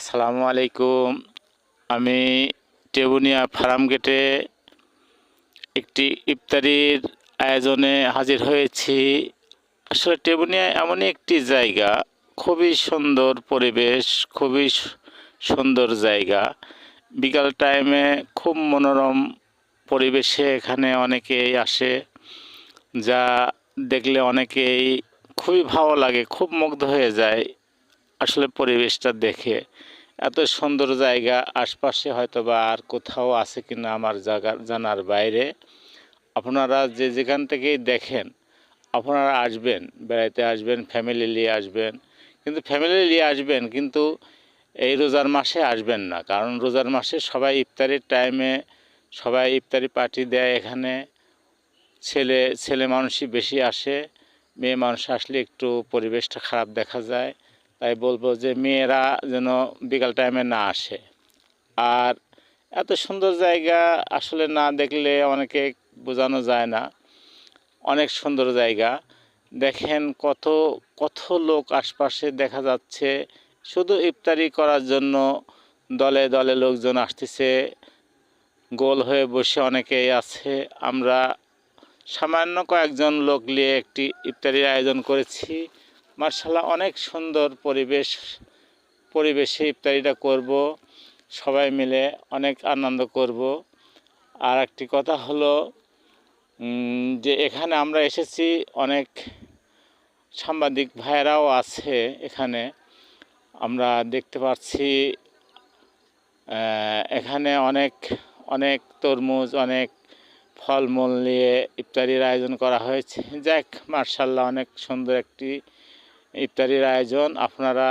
আসসালামু আলাইকুম। আমি টেবুনিয়া ফার্ম গেটে একটি ইফতারির আয়োজনে হাজির হয়েছি। আসলে টেবুনিয়া এমনই একটি জায়গা, খুবই সুন্দর পরিবেশ, খুবই সুন্দর জায়গা। বিকাল টাইমে খুব মনোরম পরিবেশে এখানে অনেকেই আসে, যা দেখলে অনেকেই খুবই ভালো লাগে, খুব মুগ্ধ হয়ে যায়। আসলে পরিবেশটা দেখে এত সুন্দর জায়গা, আশপাশে হয়তো বা আর কোথাও আছে কিনা আমার জায়গা জানার বাইরে। আপনারা যে যেখান থেকেই দেখেন, আপনারা আসবেন, বেড়াইতে আসবেন ফ্যামিলি নিয়ে আসবেন, কিন্তু ফ্যামিলি নিয়ে আসবেন কিন্তু এই রোজার মাসে আসবেন না। কারণ রোজার মাসে সবাই ইফতারির টাইমে সবাই ইফতারি পার্টি দেয় এখানে। ছেলে ছেলে মানুষই বেশি আসে, মেয়ে মানুষ আসলে একটু পরিবেশটা খারাপ দেখা যায়। তাই বলব যে মেয়েরা যেন বিকাল টাইমে না আসে। আর এত সুন্দর জায়গা আসলে না দেখলে অনেকে বোঝানো যায় না। অনেক সুন্দর জায়গা। দেখেন কত কত লোক আশপাশে দেখা যাচ্ছে। শুধু ইফতারি করার জন্য দলে দলে লোকজন আসতেছে। গোল হয়ে বসে অনেকেই আছে। আমরা সামান্য কয়েকজন লোক নিয়ে একটি ইফতারির আয়োজন করেছি। মার্শাল্লাহ অনেক সুন্দর পরিবেশ, পরিবেশে ইফতারিটা করব। সবাই মিলে অনেক আনন্দ করব। আর একটি কথা হলো যে এখানে আমরা এসেছি, অনেক সাংবাদিক ভাইয়েরাও আছে এখানে। আমরা দেখতে পাচ্ছি এখানে অনেক অনেক তরমুজ, অনেক ফলমূল নিয়ে ইফতারির আয়োজন করা হয়েছে। যাক মার্শাল্লাহ অনেক সুন্দর একটি ইফতারির আয়োজন আপনারা